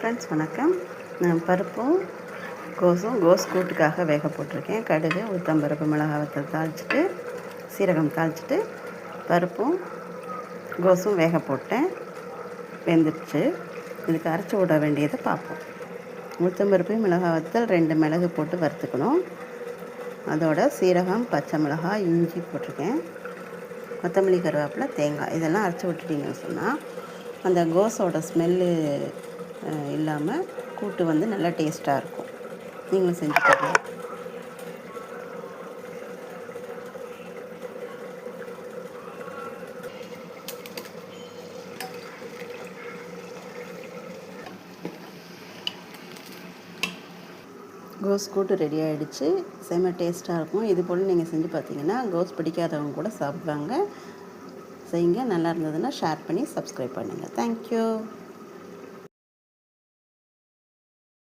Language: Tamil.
ஃப்ரெண்ட்ஸ் வணக்கம். நான் பருப்பும் கோஸும் கோஸ் கூட்டுக்காக வேக போட்டிருக்கேன். கடுகு ஊத்தம்பருப்பு மிளகாய் வத்தல் தாளிச்சிட்டு சீரகம் தாளிச்சிட்டு பருப்பும் கோஸும் வேக போட்டேன். வெந்துடுச்சு. இதுக்கு அரைச்சி விட வேண்டியதை பார்ப்போம். உளுத்தம்பருப்பு மிளகாய் வத்தல் ரெண்டு மிளகு போட்டு வறுத்துக்கணும். அதோட சீரகம் பச்சை மிளகாய் இஞ்சி போட்டிருக்கேன். கொத்தமல்லி கருவேப்பிலை தேங்காய் இதெல்லாம் அரைச்சி விட்டுட்டீங்கன்னு சொன்னால் அந்த கோஸோட ஸ்மெல்லு இல்லாமல் கூட்டு வந்து நல்லா டேஸ்ட்டாக இருக்கும். நீங்களும் செஞ்சு பார்க்கலாம் கோஸ் கூட்டு ரெடி ஆகிடுச்சு செம டேஸ்ட்டாக இருக்கும். இது போல் நீங்கள் செஞ்சு பார்த்தீங்கன்னா கோஸ் பிடிக்காதவங்க கூட சாப்பிடுவாங்க. செய்யுங்க. நல்லா இருந்ததுன்னா ஷேர் பண்ணி சப்ஸ்கிரைப் பண்ணுங்கள் தேங்க்யூ